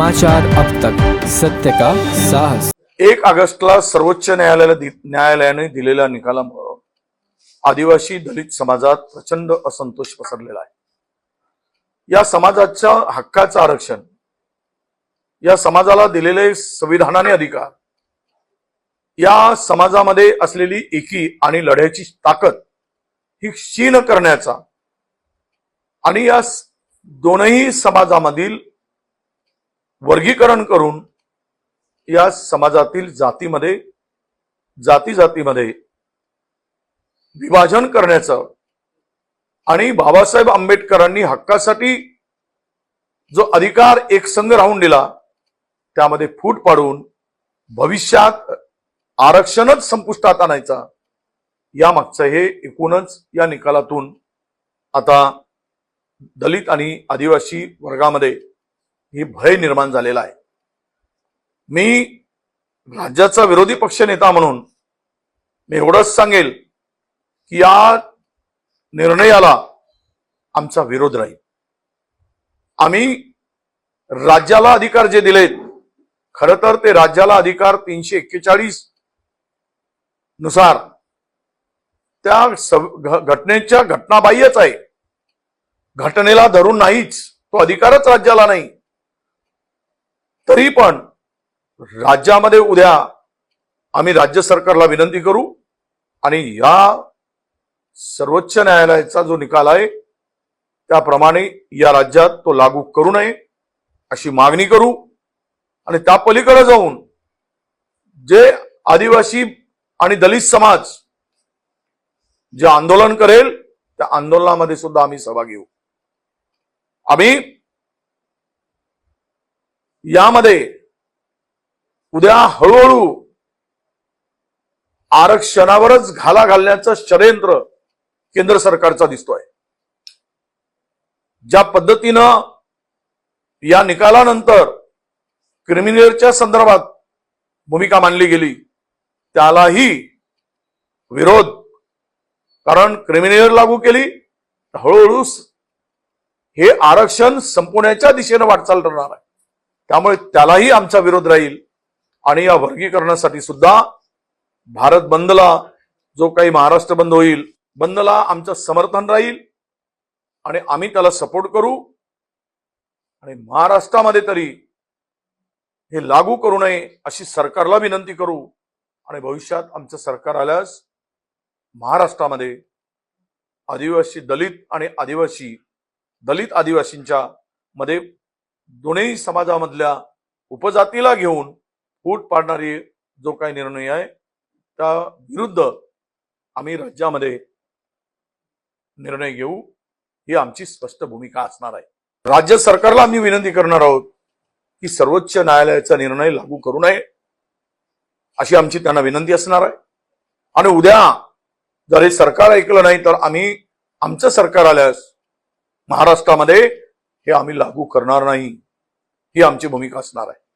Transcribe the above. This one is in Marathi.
समाचार अब तक। सत्य का साहस। एक ऑगस्टला सर्वोच्च न्यायालयाला न्यायालयाने दिलेल्या निकालामुळं आदिवासी दलित समाजात प्रचंड असंतोष पसरलेला आहे. या समाजाच्या हक्काचं आरक्षण या समाजाला दिलेले संविधानाने अधिकार या समाजामध्ये असलेली एकी आणि लढ्याची ताकद ही क्षीण करण्याचा आणि या दोनही समाजामधील वर्गीकरण करून या समाजातील जातीमध्ये जाती जातीमध्ये विभाजन करण्याचं आणि बाबासाहेब आंबेडकरांनी हक्कासाठी जो अधिकार एकसंघ राहून दिला त्यामध्ये फूट पाडून भविष्यात आरक्षणच संपुष्टात आणायचा या मागचं हे एकूणच या निकालातून आता दलित आणि आदिवासी वर्गामध्ये ही भय निर्माण झालेला आहे. मी राज्याचा विरोधी पक्ष नेता म्हणून मी एवढंच सांगेल की या निर्णयाला आमचा विरोध राहील. आम्ही राज्याला अधिकार जे दिलेत खर तर ते राज्याला अधिकार तीनशे एक्केचाळीसनुसार त्या घ- घटनेच्या घटनाबाह्यच आहे. घटनेला धरून नाहीच तो अधिकारच राज्याला नाही. तरी पण राज्यामध्ये उद्या आम्ही राज्य सरकारला विनंती करू आणि या सर्वोच्च न्यायालयाचा जो निकाल आहे त्याप्रमाणे या राज्यात तो लागू करू नये अशी मागणी करू आणि त्या पलीकडे जाऊन जे आदिवासी आणि दलित समाज जे आंदोलन करेल त्या आंदोलनामध्ये सुद्धा आम्ही सहभागी होऊ. आम्ही यामध्ये उद्या हळूहळू आरक्षणावरच घाला घालण्याचं षडयंत्र केंद्र सरकारचा दिसतोय. ज्या पद्धतीनं या निकालानंतर क्रिमिनलच्या संदर्भात भूमिका मानली गेली त्यालाही विरोध कारण क्रिमिनल लागू केली तर हळूहळू हे आरक्षण संपवण्याच्या दिशेनं वाटचाल ठरणार आहे. त्यामुळे त्यालाही आमचा विरोध राहील. आणि या वर्गीकरणासाठी सुद्धा भारत बंदला जो काही महाराष्ट्र बंद होईल बंदला आमचं समर्थन राहील. आणि आम्ही त्याला सपोर्ट करू. आणि महाराष्ट्रामध्ये तरी हे लागू करू नये अशी सरकारला विनंती करू. आणि भविष्यात आमचं सरकार आल्यास महाराष्ट्रामध्ये आदिवासी दलित आणि आदिवासी दलित आदिवासींच्या मध्ये दोन्ही समाजामधल्या उपजातीला घेऊन फूट पाडणारी जो काही निर्णय आहे त्या विरुद्ध आम्ही राज्यामध्ये निर्णय घेऊ ही आमची स्पष्ट भूमिका असणार आहे. राज्य सरकारला आम्ही विनंती करणार आहोत की सर्वोच्च न्यायालयाचा निर्णय लागू करू नये अशी आमची त्यांना विनंती असणार आहे. आणि उद्या जर हे सरकार ऐकलं नाही तर आम्ही आमचं सरकार आल्यास महाराष्ट्रामध्ये हे आम्ही लागू करणार नाही. ही आमची भूमिका असणार आहे.